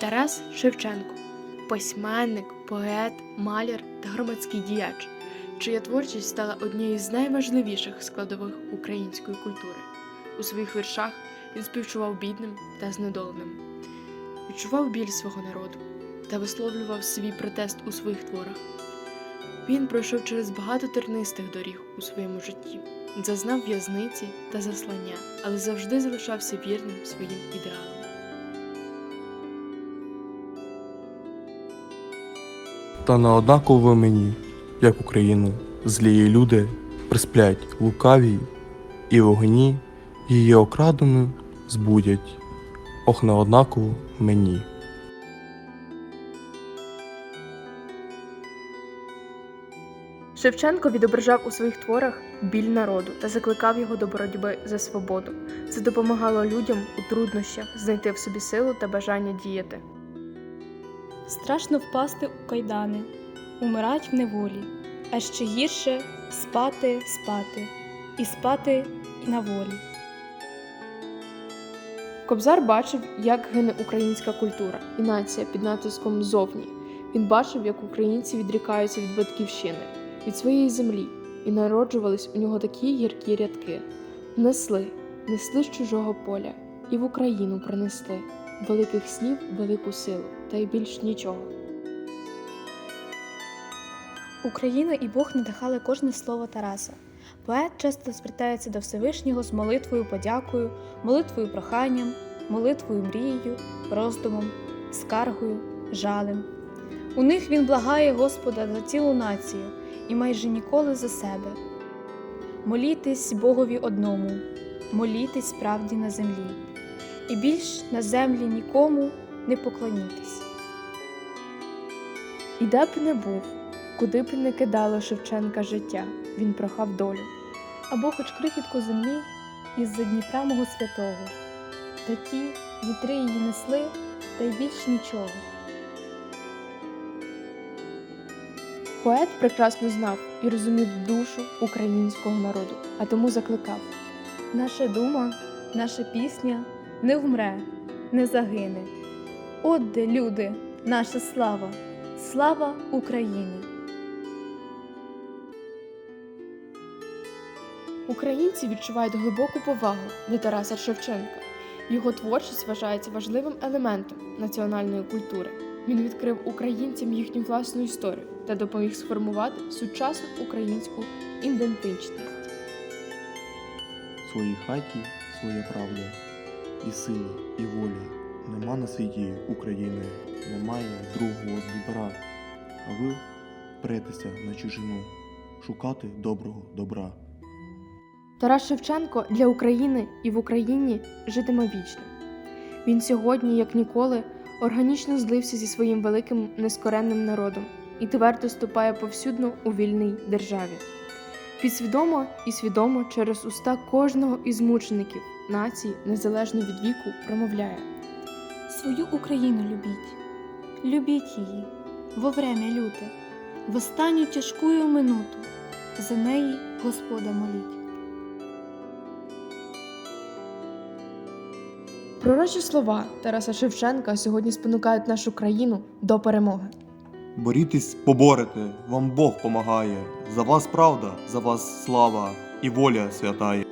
Тарас Шевченко письменник, поет, маляр та громадський діяч, чия творчість стала однією з найважливіших складових української культури. У своїх віршах він співчував бідним та знедоленим, відчував біль свого народу та висловлював свій протест у своїх творах. Він пройшов через багато тернистих доріг у своєму житті, зазнав в'язниці та заслання, але завжди залишався вірним своїм ідеалам. Та на однаково мені, як Україну, злії люди присплять лукавій, і вогні її окрадену збудять, ох на однаково мені. Шевченко відображав у своїх творах біль народу та закликав його до боротьби за свободу. Це допомагало людям у труднощах знайти в собі силу та бажання діяти. Страшно впасти у кайдани, умирать в неволі, а ще гірше спати, спати, і спати на волі. Кобзар бачив, як гине українська культура і нація під натиском зовні. Він бачив, як українці відрікаються від батьківщини, від своєї землі, і народжувались у нього такі гіркі рядки. Несли, несли з чужого поля, і в Україну принесли великих снів, велику силу, та й більш нічого. Україна і Бог надихали кожне слово Тараса. Поет часто звертається до Всевишнього з молитвою подякою, молитвою проханням, молитвою мрією, роздумом, скаргою, жалем. У них він благає Господа за цілу націю і майже ніколи за себе. Молітесь Богові одному, молітесь правді на землі, і більш на землі нікому не поклонітесь. І де б не був, куди б не кидало Шевченка життя, він прохав долю. або хоч крихітку землі із-за Дніпра мого святого. Та ті вітри її несли, та й більш нічого. Поет прекрасно знав і розумів душу українського народу, а тому закликав. Наша дума, наша пісня не вмре, не загине. От де люди, наша слава, слава України. Українці відчувають глибоку повагу до Тараса Шевченка. Його творчість вважається важливим елементом національної культури. Він відкрив українцям їхню власну історію та допоміг сформувати сучасну українську ідентичність. В своїй хаті своя правда, і сили, і волі. Нема на світі України, немає другого Дніпра, а ви претеся на чужину, шукати доброго добра. Тарас Шевченко для України і в Україні житиме вічно. Він сьогодні, як ніколи, органічно злився зі своїм великим нескоренним народом і твердо ступає повсюдно у вільній державі. Підсвідомо і свідомо через уста кожного із мучеників нації, незалежно від віку, промовляє. Свою Україну любіть, любіть її во время люте, в останню тяжкую минуту. За неї Господа моліть. Пророчі слова Тараса Шевченка сьогодні спонукають нашу країну до перемоги. Борітесь, поборете, вам Бог помагає. За вас правда, за вас слава і воля святає.